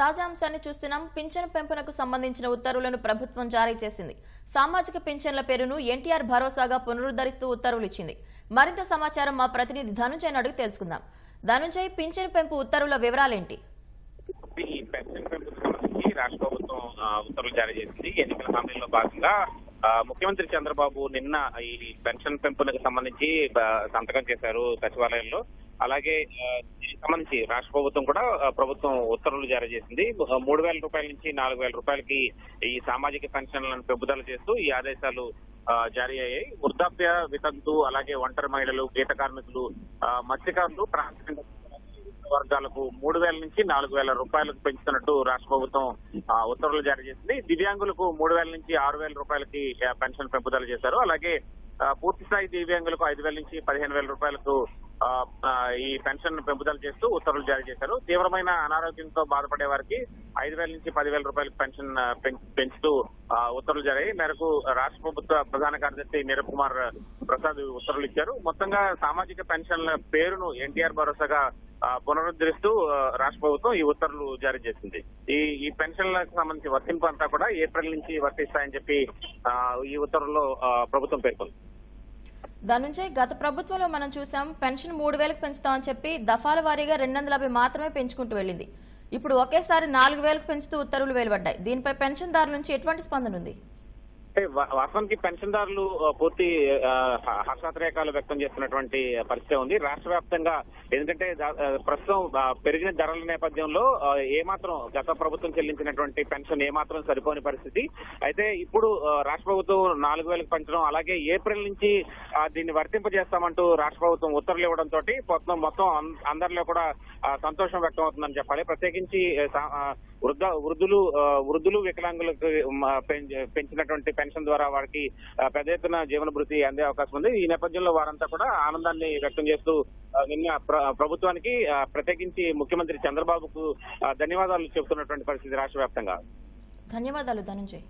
తాజా అంశాన్ని చూస్తున్నాం. పింఛను పెంపునకు సంబంధించిన ఉత్తర్వులను ప్రభుత్వం జారీ చేసింది. సామాజిక పింఛన్ల పేరును ఎన్టీఆర్ భరోసాగా పునరుద్ధరిస్తూ ఉత్తర్వులు ఇచ్చింది. మరింత సమాచారం మా ప్రతినిధి ధనుంజయ్ అడుగు తెలుసుకుందాం. ధనుంజయ్ పింఛను పెంపు ఉత్తర్వుల వివరాలేంటి? రాష్ట్ర ప్రభుత్వం ఉత్తర్వులు జారీ చేసింది. ఎన్నికల హామీల్లో భాగంగా ముఖ్యమంత్రి చంద్రబాబు నిన్న ఈ పెన్షన్ పెంపునకు సంబంధించి సంతకం చేశారు సచివాలయంలో. అలాగే దీనికి సంబంధించి రాష్ట్ర ప్రభుత్వం కూడా ప్రభుత్వం ఉత్తర్వులు జారీ చేసింది. మూడు వేల రూపాయల నుంచి నాలుగు వేల రూపాయలకి ఈ సామాజిక పెన్షన్లను పెంపుదల చేస్తూ ఈ ఆదేశాలు జారీ అయ్యాయి. వృద్ధాప్య వితంతు అలాగే ఒంటరి మహిళలు గీత కార్మికులు మత్స్యకారులు ప్రాంతీయ వర్గాలకు మూడు వేల నుంచి నాలుగు వేల రూపాయలకు పెంచుతున్నట్టు రాష్ట్ర ప్రభుత్వం ఉత్తర్వులు జారీ చేసింది. దివ్యాంగులకు మూడు వేల నుంచి ఆరు వేల రూపాయలకి పెన్షన్ పెంపుదల చేశారు. అలాగే పూర్తి స్థాయి దివ్యాంగులకు ఐదు వేల నుంచి పదిహేను వేల రూపాయలకు ఈ పెన్షన్ పెంపుదల చేస్తూ ఉత్తర్వులు జారీ చేశారు. తీవ్రమైన అనారోగ్యంతో బాధపడే వారికి ఐదు వేల నుంచి పదివేల రూపాయలకు పెన్షన్ పెంచుతూ ఉత్తర్వులు జారీ మేరకు రాష్ట్ర ప్రభుత్వ ప్రధాన కార్యదర్శి నీరబ్ కుమార్ ప్రసాద్ ఉత్తర్వులు ఇచ్చారు. మొత్తంగా సామాజిక పెన్షన్ల పేరును ఎన్టీఆర్ భరోసాగా పునరుద్ధరిస్తూ రాష్ట్ర ప్రభుత్వం ఈ ఉత్తర్వులు జారీ చేసింది. ఈ ఈ పెన్షన్లకు సంబంధించి వర్తింపు అంతా కూడా ఏప్రిల్ నుంచి వర్తిస్తాయని చెప్పి ఆ, ఈ ఉత్తర్వుల్లో ప్రభుత్వం పేర్కొంది. ధనుంజయ్ గత ప్రభుత్వంలో మనం చూసాం పెన్షన్ మూడు వేలకు పెంచుతామని చెప్పి దఫాల వారీగా రెండు వందల యాభై మాత్రమే పెంచుకుంటూ వెళ్ళింది. ఇప్పుడు ఒకేసారి నాలుగు వేలకు పెంచుతూ ఉత్తర్వులు వెలువడ్డాయి. దీనిపై పెన్షన్దారుల నుంచి ఎటువంటి స్పందన ఉంది? అంటే వాస్తవానికి పెన్షన్దారులు పూర్తి హర్షాతిరేకాలు వ్యక్తం చేస్తున్నటువంటి పరిస్థితి ఉంది. రాష్ట్ర వ్యాప్తంగా ఎందుకంటే ప్రస్తుతం పెరిగిన ధరల నేపథ్యంలో ఏమాత్రం గత ప్రభుత్వం చెల్లించినటువంటి పెన్షన్ ఏమాత్రం సరిపోని పరిస్థితి. అయితే ఇప్పుడు రాష్ట్ర ప్రభుత్వం నాలుగు వేలకు పెంచడం అలాగే ఏప్రిల్ నుంచి దీన్ని వర్తింపజేస్తామంటూ రాష్ట్ర ప్రభుత్వం ఉత్తర్వులు ఇవ్వడంతో మొత్తం మొత్తం అందరిలో కూడా సంతోషం వ్యక్తం అవుతుందని చెప్పాలి. ప్రత్యేకించి వృద్ధ వృద్ధులు వృద్ధులు వికలాంగులకు పెంచినటువంటి పెన్షన్ ద్వారా వారికి పెద్ద ఎత్తున జీవన భృతి అందే అవకాశం ఉంది. ఈ నేపథ్యంలో వారంతా కూడా ఆనందాన్ని వ్యక్తం చేస్తూ నిన్న ప్ర- ప్రభుత్వానికి ప్రత్యేకించి ముఖ్యమంత్రి చంద్రబాబుకు ధన్యవాదాలు చెబుతున్నటువంటి పరిస్థితి రాష్ట్ర వ్యాప్తంగా ధన్యవాదాలు ధనుంజయ్.